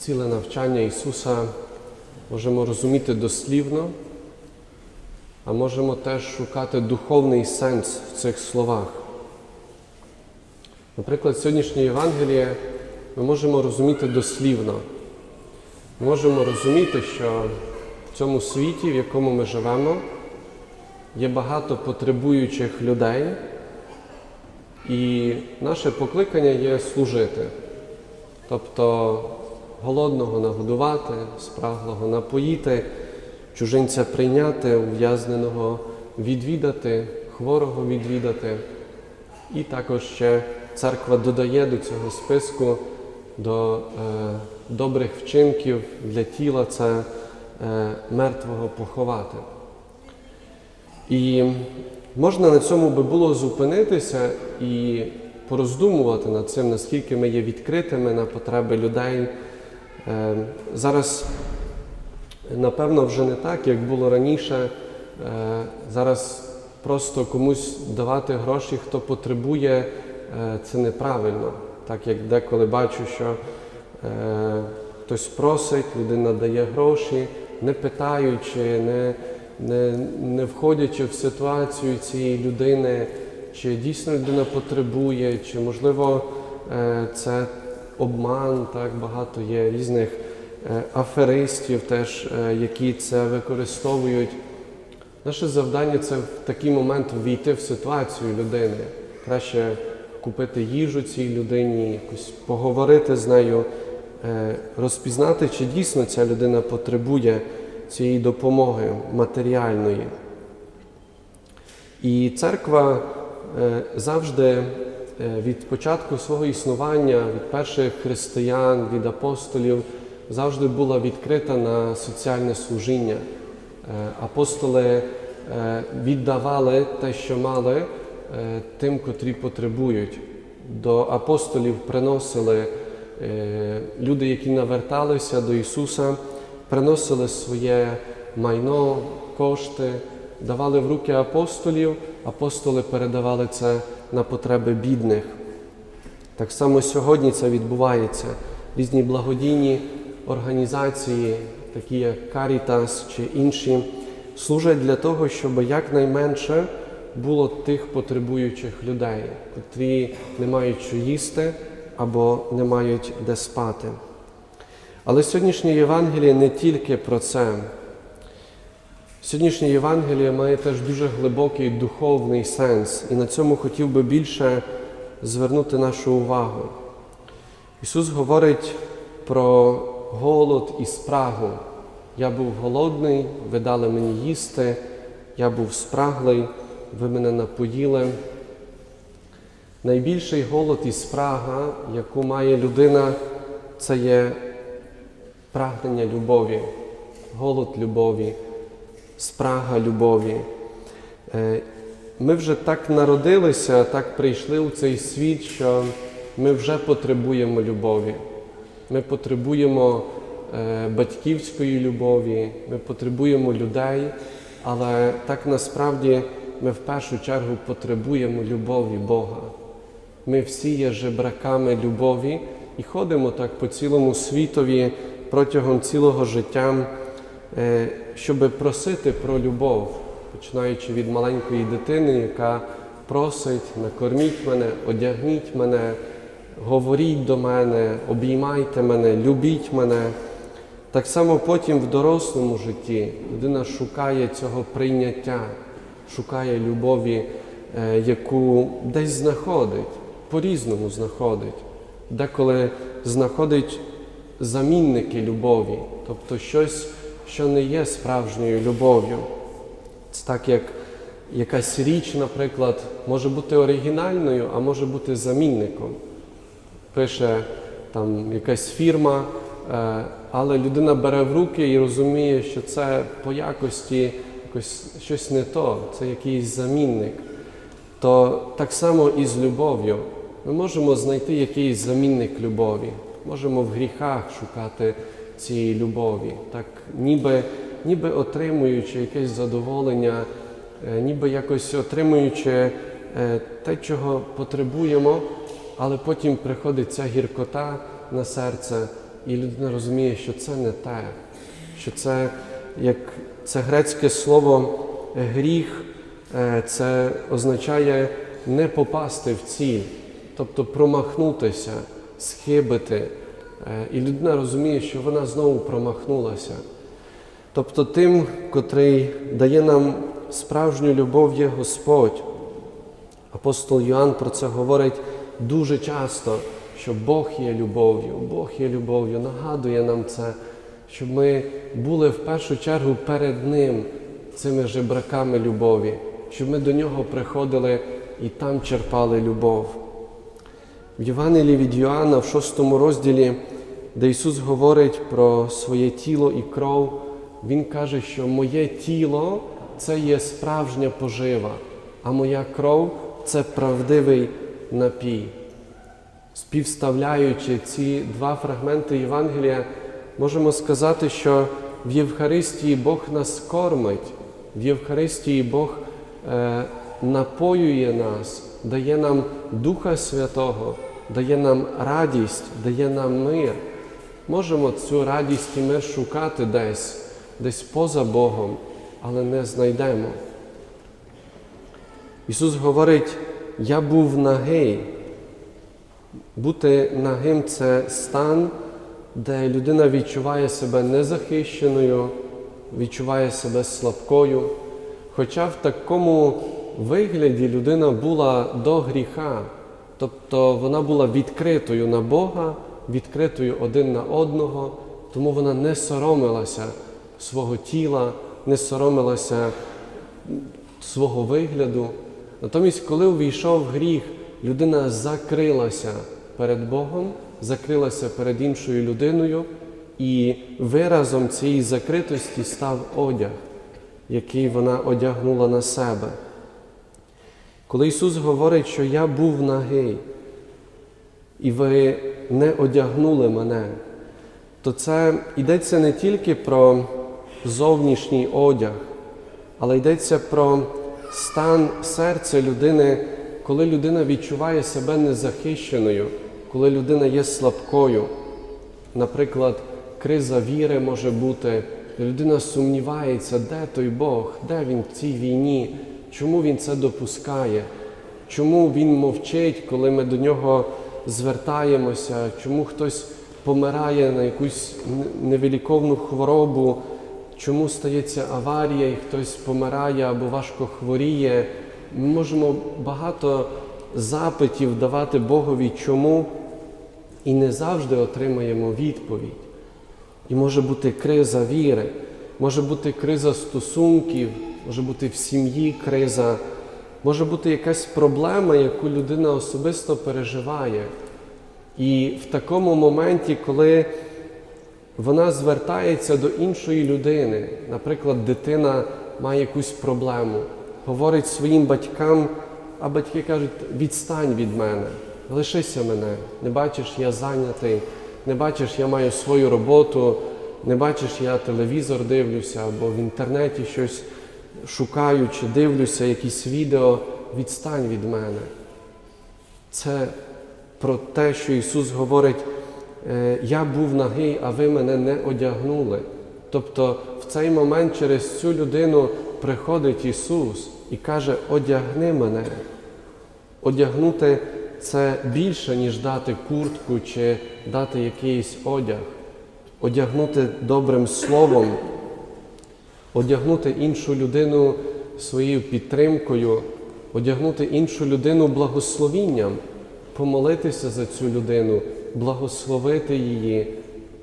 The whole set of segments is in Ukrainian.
ціле навчання Ісуса можемо розуміти дослівно, а можемо теж шукати духовний сенс в цих словах. Наприклад, сьогоднішнє Євангеліє ми можемо розуміти дослівно. Ми можемо розуміти, що в цьому світі, в якому ми живемо, є багато потребуючих людей, і наше покликання є служити. Тобто голодного нагодувати, спраглого напоїти, чужинця прийняти, ув'язненого відвідати, хворого відвідати. І також ще церква додає до цього списку до е, добрих вчинків для тіла це е, мертвого поховати. І можна на цьому би було зупинитися і пороздумувати над цим, наскільки ми є відкритими на потреби людей. Е, Зараз, напевно, вже не так, як було раніше. Е, Зараз просто комусь давати гроші, хто потребує, е, це неправильно. Так як деколи бачу, що е, хтось просить, людина дає гроші, не питаючи, не, не, не входячи в ситуацію цієї людини, чи дійсно людина потребує, чи можливо це обман, так багато є різних е, аферистів, теж, е, які це використовують. Наше завдання це в такий момент ввійти в ситуацію людини. Краще купити їжу цій людині, якось поговорити з нею, е, розпізнати, чи дійсно ця людина потребує цієї допомоги матеріальної. І церква завжди від початку свого існування, від перших християн, від апостолів, завжди була відкрита на соціальне служіння. Е, Апостоли е, віддавали те, що мали е, тим, котрі потребують. До апостолів приносили е, люди, які наверталися до Ісуса, приносили своє майно, кошти, давали в руки апостолів, апостоли передавали це на потреби бідних. Так само сьогодні це відбувається. Різні благодійні організації, такі як Caritas чи інші, служать для того, щоб якнайменше було тих потребуючих людей, котрі не мають що їсти або не мають де спати. Але сьогоднішнє Євангеліє не тільки про це. Сьогоднішнє Євангеліє має теж дуже глибокий духовний сенс, і на цьому хотів би більше звернути нашу увагу. Ісус говорить про голод і спрагу. Я був голодний, ви дали мені їсти, я був спраглий, ви мене напоїли. Найбільший голод і спрага, яку має людина, це є прагнення любові, голод любові, спрага любові. Е, Ми вже так народилися, так прийшли у цей світ, що ми вже потребуємо любові. Ми потребуємо е, батьківської любові, ми потребуємо людей, але так насправді ми в першу чергу потребуємо любові Бога. Ми всі є жебраками любові і ходимо так по цілому світові протягом цілого життя, е, щоб просити про любов, починаючи від маленької дитини, яка просить, накорміть мене, одягніть мене, говоріть до мене, обіймайте мене, любіть мене. Так само потім в дорослому житті людина шукає цього прийняття, шукає любові, е, яку десь знаходить, по-різному знаходить, деколи знаходить замінники любові, тобто щось, що не є справжньою любов'ю. Це так, як якась річ, наприклад, може бути оригінальною, а може бути замінником. Пише там якась фірма, е, але людина бере в руки і розуміє, що це по якості якось щось не то, це якийсь замінник. То так само і з любов'ю. Ми можемо знайти якийсь замінник любові, можемо в гріхах шукати цієї любові, так ніби, ніби отримуючи якесь задоволення, е, ніби якось отримуючи е, те, чого потребуємо, але потім приходить ця гіркота на серце, і людина розуміє, що це не те, що це як це грецьке слово гріх, е, це означає не попасти в ціль, тобто промахнутися, схибити. Е, І людина розуміє, що вона знову промахнулася. Тобто тим, котрий дає нам справжню любов, є Господь. Апостол Йоанн про це говорить дуже часто, що Бог є любов'ю, Бог є любов'ю, нагадує нам це, щоб ми були в першу чергу перед Ним, цими жебраками любові, щоб ми до нього приходили і там черпали любов. В Євангелії від Йоанна, в шостому розділі, де Ісус говорить про своє тіло і кров, Він каже, що моє тіло це є справжня пожива, а моя кров це правдивий напій. Співставляючи ці два фрагменти Євангелія, можемо сказати, що в Євхаристії Бог нас кормить, в Євхаристії Бог е, напоює нас, дає нам Духа Святого, дає нам радість, дає нам мир. Можемо цю радість і мир шукати десь, десь поза Богом, але не знайдемо. Ісус говорить, я був нагий. Бути нагим це стан, де людина відчуває себе незахищеною, відчуває себе слабкою. Хоча в такому вигляді людина була до гріха, тобто вона була відкритою на Бога, відкритою один на одного, тому вона не соромилася свого тіла, не соромилася свого вигляду. Натомість, коли увійшов гріх, людина закрилася перед Богом, закрилася перед іншою людиною, і виразом цієї закритості став одяг, який вона одягнула на себе. Коли Ісус говорить, що я був нагий, і ви не одягнули мене, то це йдеться не тільки про зовнішній одяг, але йдеться про стан серця людини, коли людина відчуває себе незахищеною, коли людина є слабкою. Наприклад, криза віри може бути, людина сумнівається, де той Бог, де він в цій війні, чому він це допускає, чому він мовчить, коли ми до нього звертаємося, чому хтось помирає на якусь невиліковну хворобу, чому стається аварія і хтось помирає або важко хворіє. Ми можемо багато запитів давати Богові, чому, і не завжди отримаємо відповідь. І може бути криза віри, може бути криза стосунків, може бути в сім'ї криза, може бути якась проблема, яку людина особисто переживає. І в такому моменті, коли вона звертається до іншої людини, наприклад, дитина має якусь проблему, говорить своїм батькам, а батьки кажуть, відстань від мене, лишися мене, не бачиш, я зайнятий, не бачиш, я маю свою роботу, не бачиш, я телевізор дивлюся, або в інтернеті щось шукаю чи дивлюся, якісь відео, відстань від мене. Це про те, що Ісус говорить, «Е, я був нагий, а ви мене не одягнули. Тобто в цей момент через цю людину приходить Ісус і каже, одягни мене. Одягнути це більше, ніж дати куртку чи дати якийсь одяг. Одягнути добрим словом, одягнути іншу людину своєю підтримкою, одягнути іншу людину благословінням, помолитися за цю людину, благословити її,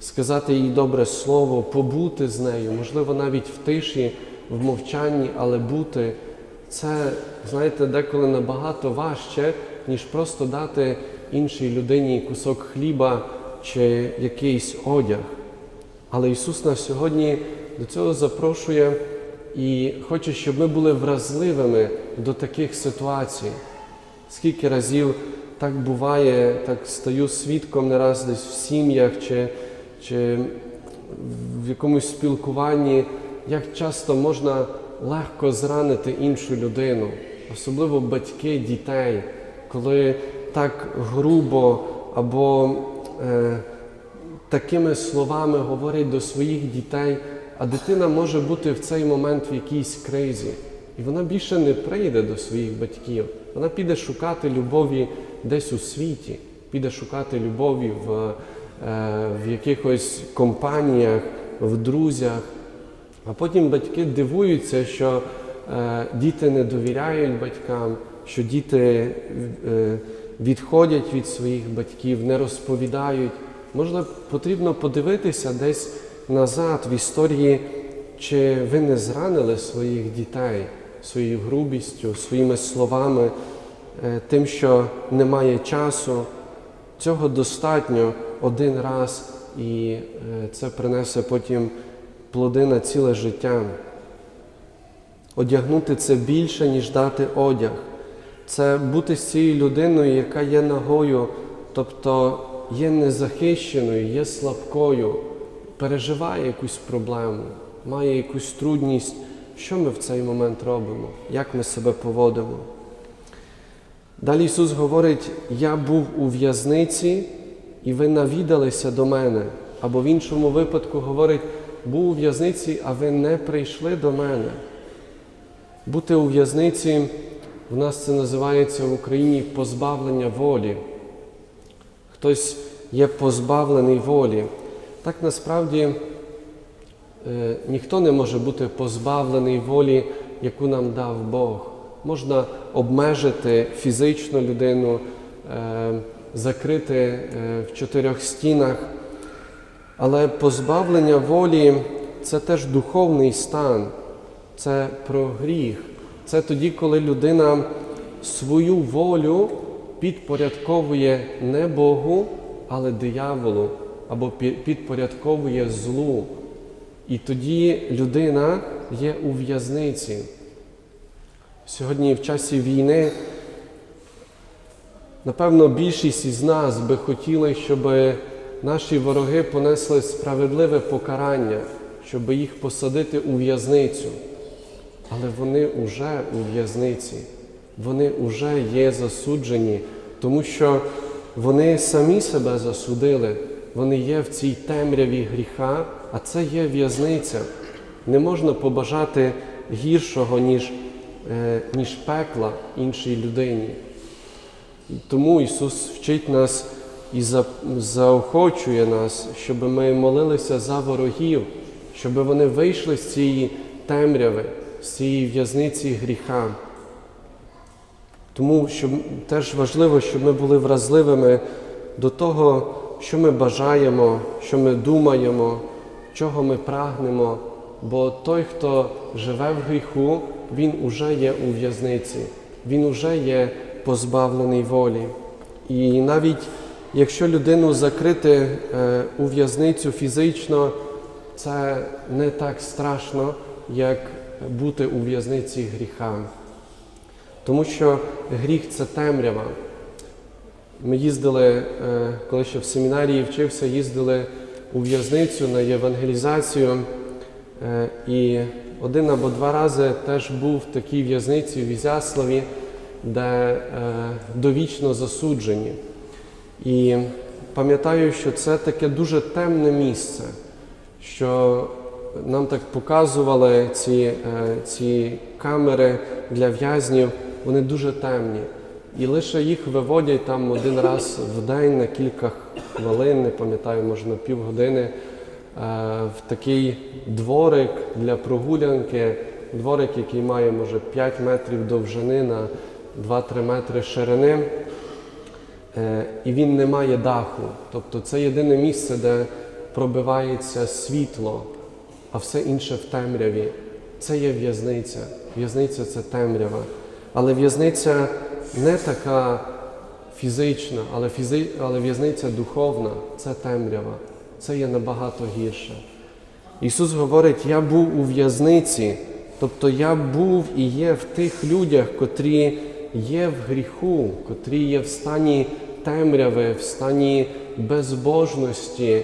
сказати їй добре слово, побути з нею, можливо, навіть в тиші, в мовчанні, але бути. Це, знаєте, деколи набагато важче, ніж просто дати іншій людині кусок хліба чи якийсь одяг. Але Ісус нас сьогодні до цього запрошує і хоче, щоб ми були вразливими до таких ситуацій. Скільки разів так буває, так стаю свідком не раз десь в сім'ях чи, чи в якомусь спілкуванні, як часто можна легко зранити іншу людину, особливо батьки дітей, коли так грубо або е, такими словами говорять до своїх дітей, а дитина може бути в цей момент в якійсь кризі. І вона більше не прийде до своїх батьків. Вона піде шукати любові десь у світі, піде шукати любові в, е, в якихось компаніях, в друзях. А потім батьки дивуються, що е, діти не довіряють батькам, що діти е, відходять від своїх батьків, не розповідають. Можна потрібно подивитися десь назад в історії, чи ви не зранили своїх дітей своєю грубістю, своїми словами, е, тим, що немає часу. Цього достатньо один раз, і е, це принесе потім плоди на ціле життя. Одягнути це більше, ніж дати одяг. Це бути з цією людиною, яка є нагою, тобто є незахищеною, є слабкою, переживає якусь проблему, має якусь трудність. Що ми в цей момент робимо? Як ми себе поводимо? Далі Ісус говорить: Я був у в'язниці, і ви навідалися до мене. Або в іншому випадку говорить, був у в'язниці, а ви не прийшли до мене. Бути у в'язниці, в нас це називається в Україні позбавлення волі. Хтось є позбавлений волі. Так насправді е, ніхто не може бути позбавлений волі, яку нам дав Бог. Можна обмежити фізичну людину, е, закрити е, в чотирьох стінах. Але позбавлення волі це теж духовний стан, це про гріх. Це тоді, коли людина свою волю підпорядковує не Богу, але дияволу, або підпорядковує злу. І тоді людина є у в'язниці. Сьогодні, в часі війни, напевно, більшість із нас би хотіли, щоб наші вороги понесли справедливе покарання, щоб їх посадити у в'язницю. Але вони вже у в'язниці, вони вже є засуджені, тому що вони самі себе засудили, вони є в цій темряві гріха, а це є в'язниця. Не можна побажати гіршого, ніж, е, ніж пекла іншій людині. Тому Ісус вчить нас і за- заохочує нас, щоб ми молилися за ворогів, щоб вони вийшли з цієї темряви, з цієї в'язниці гріха. Тому щоб теж важливо, щоб ми були вразливими до того, що ми бажаємо, що ми думаємо, чого ми прагнемо. Бо той, хто живе в гріху, він уже є у в'язниці, він уже є позбавлений волі. І навіть якщо людину закрити е, у в'язницю фізично, це не так страшно, як бути у в'язниці гріха. Тому що гріх це темрява. Ми їздили, е, коли ще в семінарії вчився, їздили у в'язницю на євангелізацію. Е, І один або два рази теж був в такій в'язниці в Ізяславі, де е, довічно засуджені. І пам'ятаю, що це таке дуже темне місце, що нам так показували ці, ці камери для в'язнів, вони дуже темні. І лише їх виводять там один раз в день на кілька хвилин, не пам'ятаю, може на півгодини, е, в такий дворик для прогулянки, дворик, який має, може, 5 метрів довжини на 2-3 метри ширини. Е, і він не має даху. Тобто це єдине місце, де пробивається світло, а все інше в темряві. Це є в'язниця. В'язниця це темрява. Але в'язниця не така фізична, але, фізи... але в'язниця духовна це темрява. Це є набагато гірше. Ісус говорить: Я був у в'язниці, тобто я був і є в тих людях, котрі є в гріху, котрі є в стані темряви, в стані безбожності.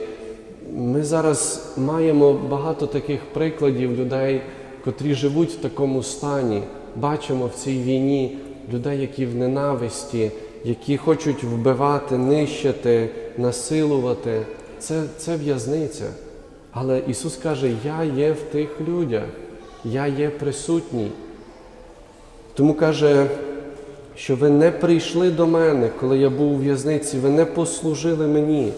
Ми зараз маємо багато таких прикладів людей, котрі живуть в такому стані. Бачимо в цій війні людей, які в ненависті, які хочуть вбивати, нищити, насилувати. це, це в'язниця. Але Ісус каже, Я є в тих людях, я є присутній. Тому каже, що ви не прийшли до мене, коли я був у в'язниці, ви не послужили мені.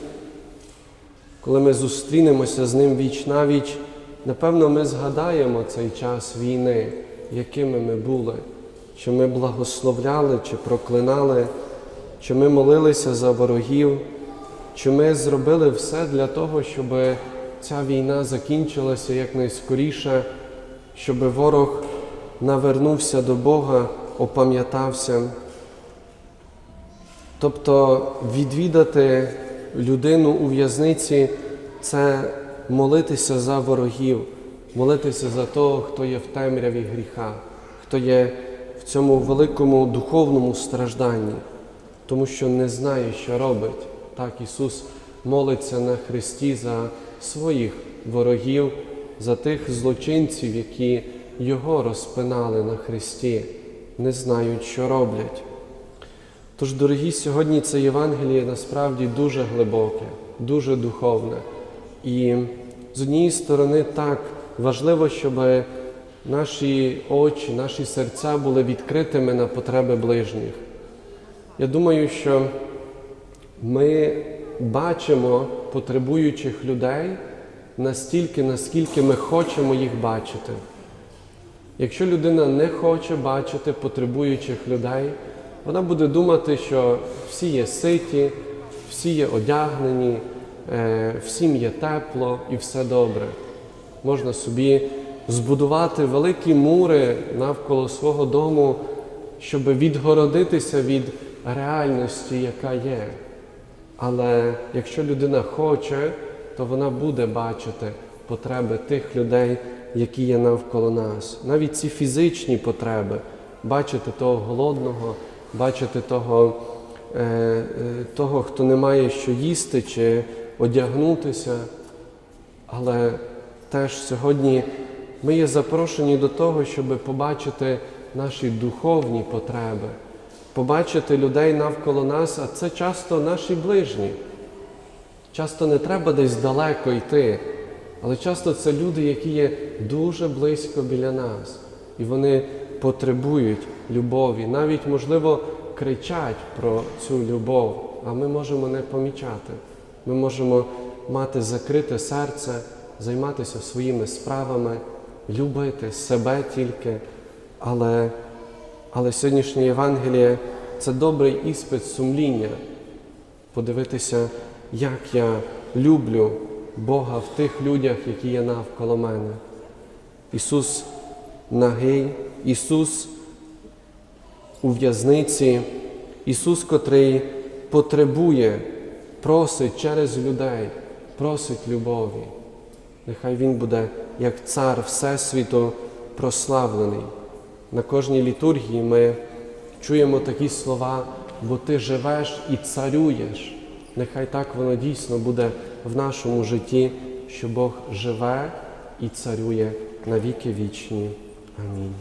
Коли ми зустрінемося з ним віч на віч, напевно, ми згадаємо цей час війни, якими ми були, чи ми благословляли, чи проклинали, чи ми молилися за ворогів, чи ми зробили все для того, щоб ця війна закінчилася якнайскоріше, щоб ворог навернувся до Бога, опам'ятався. Тобто відвідати людину у в'язниці це молитися за ворогів, молитися за того, хто є в темряві гріха, хто є цьому великому духовному стражданні, тому що не знає, що робить. Так Ісус молиться на Христі за своїх ворогів, за тих злочинців, які Його розпинали на Христі, не знають, що роблять. Тож, дорогі, сьогодні це Євангеліє насправді дуже глибоке, дуже духовне. І з однієї сторони так важливо, щоб наші очі, наші серця були відкритими на потреби ближніх. Я думаю, що ми бачимо потребуючих людей настільки, наскільки ми хочемо їх бачити. Якщо людина не хоче бачити потребуючих людей, вона буде думати, що всі є ситі, всі є одягнені, е, всім є тепло і все добре. Можна собі збудувати великі мури навколо свого дому, щоб відгородитися від реальності, яка є. Але якщо людина хоче, то вона буде бачити потреби тих людей, які є навколо нас. Навіть ці фізичні потреби, бачити того голодного, бачити того, е, е, того, хто не має що їсти чи одягнутися. Але теж сьогодні ми є запрошені до того, щоб побачити наші духовні потреби, побачити людей навколо нас, а це часто наші ближні. Часто не треба десь далеко йти, але часто це люди, які є дуже близько біля нас, і вони потребують любові, навіть, можливо, кричать про цю любов, а ми можемо не помічати. Ми можемо мати закрите серце, займатися своїми справами, любити себе тільки. Але, але сьогоднішнє Євангеліє це добрий іспит сумління, подивитися, як я люблю Бога в тих людях, які є навколо мене. Ісус нагий, Ісус у в'язниці, Ісус, котрий потребує, просить через людей, просить любові. Нехай Він буде як цар Всесвіту прославлений. На кожній літургії ми чуємо такі слова, бо ти живеш і царюєш. Нехай так воно дійсно буде в нашому житті, що Бог живе і царює на віки вічні. Амінь.